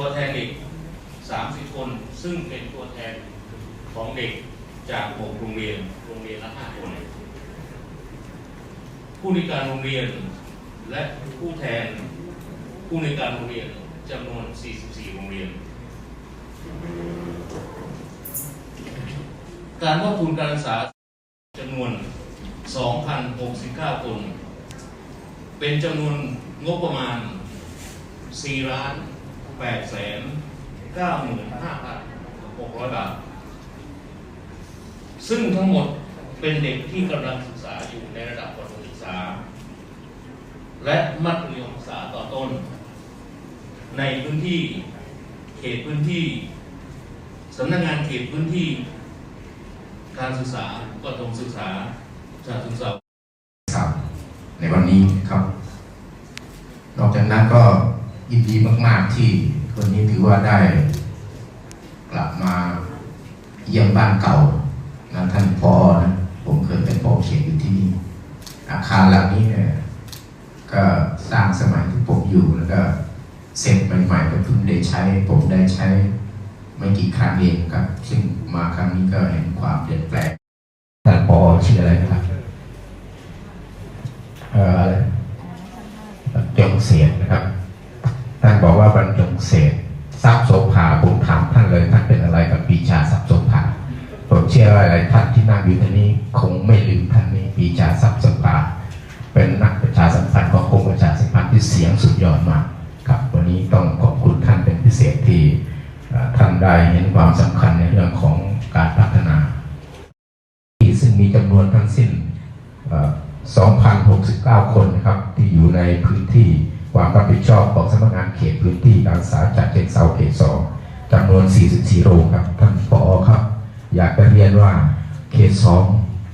ตัวแทนเด็ก 30 คน ซึ่งเป็นตัวแทนของเด็กจากหกโรงเรียน โรงเรียนละห้าคน ผู้ในการโรงเรียน และผู้แทนผู้ในการโรงเรียนจำนวน 44 โรงเรียน การมอบทุนการศึกษาจำนวน 2,069 คน เป็นจำนวนงบประมาณ 4 ล้าน 8แสน95,600บาท ซึ่งทั้งหมดเป็นเด็กที่กำลังศึกษาอยู่ในระดับประถมศึกษา และมัธยมศึกษาต่อต้น ในพื้นที่เขตพื้นที่สำนักงานเขตพื้นที่ การศึกษาประถมศึกษาชาติศึกษาครับในวันนี้ครับ นอกจากนั้นก็ ยินดีมากๆที่คนนี้ถือว่าได้กลับมาเยี่ยมบ้านเก่านะท่านพอนะผมเคยเป็นพอเขียนอยู่ที่นี่อาคารหลังนี้เนี่ยก็สร้างสมัยที่ผมอยู่แล้วก็เสร็จใหม่ๆก็เพิ่งได้ใช้ ผมได้ใช้ไม่กี่ครั้งเองครับ ซึ่งมาครั้งนี้ก็เห็นความเปลี่ยนแปลงท่านพอชื่ออะไรครับเอ่ออะไรจงเสียงนะครับ ท่านบอกว่าบรรจง เสียงทรัพย์โสภาผมถามท่านเลยท่านเป็นอะไรกับปีชาทรัพย์โสภาผมเชื่อว่าหลายท่านที่นั่งอยู่ที่นี้คงไม่ลืมท่านนี้ปีชาทรัพย์โสภาเป็นนักประชาสัมพันธ์ของกรมประชาสัมพันธ์ที่เสียงสุดยอดมากครับวันนี้ต้องขอบคุณท่านเป็นพิเศษที่ท่านได้เห็นความสำคัญในเรื่องของการพัฒนา ซึ่งมีจำนวนทั้งสิ้น 2,069 คนนะครับที่อยู่ในพื้นที่ ความรับผิดชอบของสำนักงานเขตพื้นที่การศึกษาจากเชิงเซาเขต2จำนวน 44 โรงครับ ท่านผอครับ อยากจะเรียนว่าเขต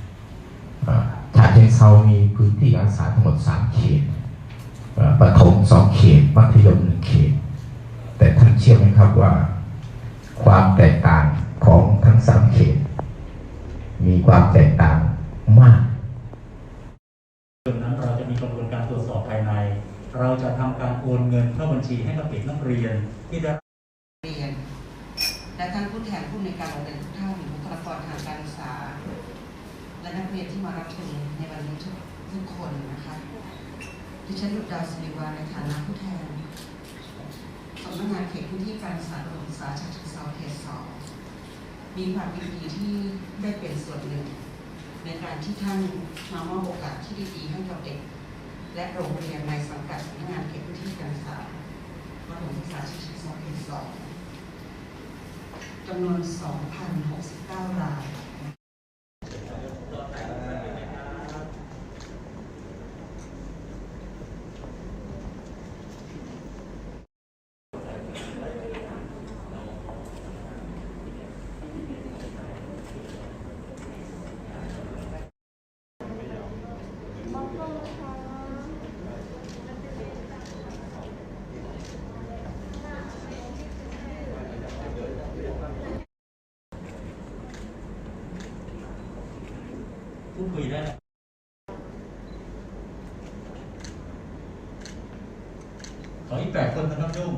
2เอ่อชาเชิงเซามีพื้นที่การศึกษาทั้งหมด 3 เขตประถม 2 เขต มัธยม 1 เขต แต่ท่านเชื่อไหมครับว่า ความแตกต่างของทั้ง 3 เขต มีความแตกต่างมาก ดังนั้นเราจะมีกระบวนการตรวจสอบภายใน เราจะทำการโอนเงินเข้าบัญชีให้กับเด็กนักเรียนที่ได้เรียน และท่านผู้แทนผู้ในการโรงเรียนทุกท่านบุคลากรทางการศึกษา และนักเรียนที่มารับชมในวันนี้ทุกทุกคนนะคะดิฉันดุจดาวศิริวาในฐานะผู้แทนสำนักงานเขตพื้นที่การศึกษาประถมศึกษาฉะเชิเทราเขตสองมีความยินดีที่ได้เป็นส่วนหนึ่ง ในการที่ท่านมามอบโอกาสที่ดีๆให้กับเด็ก และโรงเรียนในสังกัดสำนักงานเขตพื้นที่การศึกษาประถมศึกษาชั้นที่สองเป็นสองจำนวน 2,069 รายพูด คุยได้ขออีกแปดคนนะครับนุ่ม